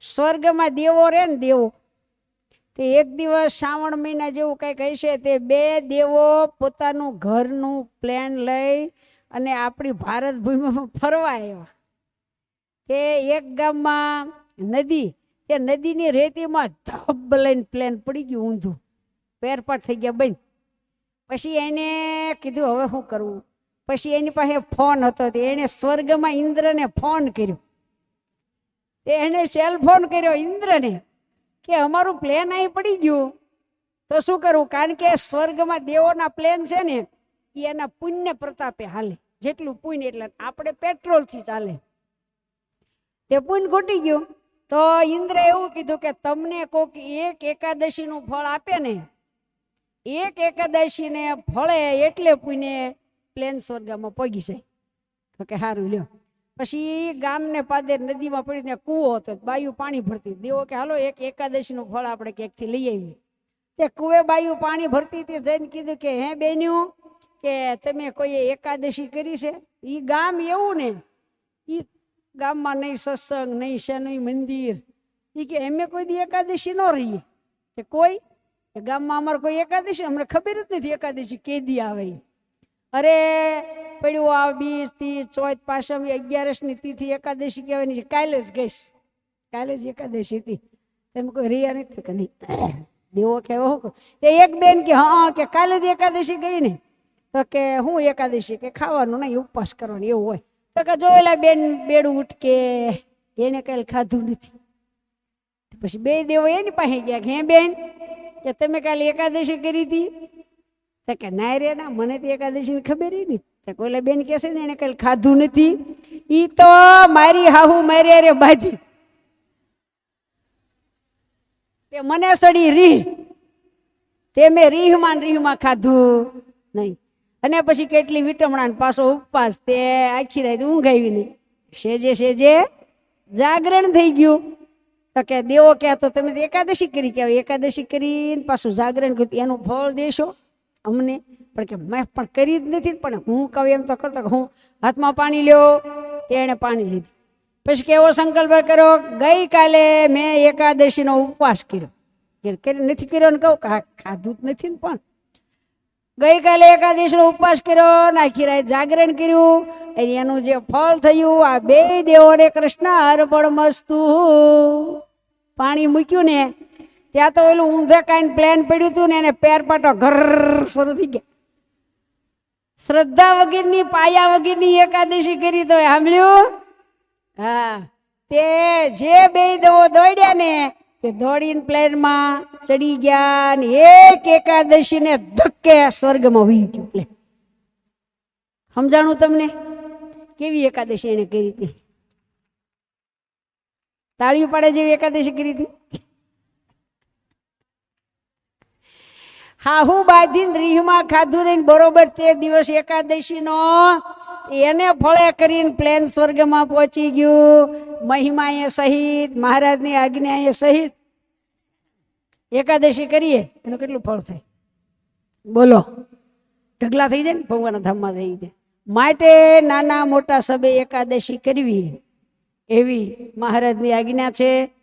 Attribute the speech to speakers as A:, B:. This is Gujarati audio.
A: સ્વર્ગમાં દેવો રહે ને દેવો. તે એક દિવસ શ્રાવણ મહિના જેવું કંઈક હશે, તે બે દેવો પોતાનું ઘરનું પ્લેન લઈ અને આપણી ભારત ભૂમિમાં ફરવા આવ્યા. કે એક ગામમાં નદી, તે નદીની રેતીમાં ધબ લઈને પ્લેન પડી ગયું ઊંધું. પેરપાટ થઈ ગયા બંધ. પછી એને કીધું, હવે શું કરવું? પછી એની પાસે ફોન હતો, તે એણે સ્વર્ગમાં ઇન્દ્રને ફોન કર્યો. તે એણે સેલ ફોન કર્યો ઇન્દ્રને કે અમારું પ્લેન અહીં પડી ગયું. તો શું કરવું કારણ કે સ્વર્ગમાં દેવોના પ્લેન છે ને, એ એના પુણ્ય પ્રતાપે હાલે. જેટલું પુણ્ય એટલે આપણે પેટ્રોલથી ચાલે તે પુણ્ય ઘૂટી ગયું. તો ઇન્દ્રે એવું કીધું કે તમને કોક એક એકાદશીનું ફળ આપે ને, એક એકાદશીને ફળે એટલે પુણ્ય પ્લેન સ્વર્ગમાં પગી જાય. તો કે સારું લ્યો. પછી ગામને પાદે નદીમાં પડી ત્યાં કૂવો હતો, બાયું પાણી ભરતી દેવો કે, હાલો, એક એકાદશીનું ફળ આપણે ક્યાંકથી લઈ આવી તે કુવે બાયું પાણી ભરતી હતી, જઈને કીધું કે, હે બેન્યું કે તમે કોઈએ એકાદશી કરી છે? એ ગામ એવું ને એ ગામમાં નહીં સત્સંગ, નહીં શેનું મંદિર. એ કે એમે કોઈ દી એકાદશી ન રહીએ કે, કોઈ? ગામમાં અમારે કોઈ એકાદશી? અમને ખબર જ નથી એકાદશી કેદી આવે. અરે પડ્યું આ બીજ ત્રીસ ચોથ પાસમ અગિયારસની તિથિ એકાદશી કહેવાની છે કાલે જ ગઈશ. કાલે જ એકાદશી હતી. તેમ કોઈ રહ્યા નથી કે નહીં. દેવો કે હું તે એક બેન કે, હા કે કાલે જ એકાદશી ગઈ ને. તો કે, હું એકાદશી કે ખાવાનું નહીં, ઉપવાસ કરવાનું, એવું હોય. તો કે, જો એલા બેન બેડું ઉઠકે એને કઈ ખાધું નથી. પછી બે દેવો એની પાસે ગયા કે, હે બેન, કે તમે કાલે એકાદશી કરી હતી? તો કે ના રે ના, મને તો એકાદશીની ખબર નહીં તો કોઈલા બેન કહેશે ને, એને કઈ ખાધું નથી. એ તો મારી હાહુ મારી રે બાજી. તે મને સડી રીહ. તે મેં રીહમાં રીહમાં ખાધું નહીં અને પછી કેટલી વિટમણા પાછો ઉપવાસ, તે આખી રાત ઊંઘ આવી નહીં સેજે સેજે જાગરણ થઈ ગયું. તો કે દેવો કહેતો તમે એકાદશી કરી કહેવાય. એકાદશી કરીને પાછું જાગરણ કર્યું. એનું ફળ દેશો. અમને, પણ કે મેં પણ કરી જ નથી પણ હું કહું એમ તો કરતો હું હાથમાં પાણી લ્યો, તેણે પાણી લીધું. પછી કેવો સંકલ્પ કર્યો, ગઈકાલે મેં એકાદશીનો ઉપવાસ કર્યો. કરી નથી કર્યો ને કહું ખાધું જ નથી ને પણ. ગઈકાલે એકાદશીનો ઉપવાસ કર્યો નાખી રાત જાગરણ કર્યું, અને એનું જે ફળ થયું, આ બે દેવોને કૃષ્ણ અર્પણ મસ્તુ. પાણી મૂક્યું ને ત્યાં તો ઓલું ઊંધે કાંઈ પ્લેન પડ્યું હતું ને એને પેરપાટો ઘર શરૂ થઈ ગયા. શ્રદ્ધા વગેરેની, પાયા વગેરેની એકાદશી કરી તો સાંભળ્યું? હા. તે જે બે દવો દોડ્યા ને, તે દોડીને પ્લેનમાં ચડી ગયા ને એક એકાદશી ને ધક્કે સ્વર્ગમાં વહી ગયું પ્લેન. સમજાણું તમને? કેવી એકાદશી એને કરી હતી? તાળી પાડે જેવી એકાદશી કરી હતી? હાહુ બાંધીને રીહમાં ખાધું રહીને બરોબર તે દિવસ એકાદશીનો, એને ફળે કરીને પ્લેન સ્વર્ગમાં પહોંચી ગયું. મહિમા એ સહિત, મહારાજની આજ્ઞા એ સહિત. એકાદશી કરીએ, એનું કેટલું ફળ થાય? બોલો. ઢગલા થઈ જાય ને, ભગવાનના ધામમાં થઈ જાય. માટે નાના મોટા સબે એકાદશી કરવી. એવી મહારાજની આજ્ઞા છે.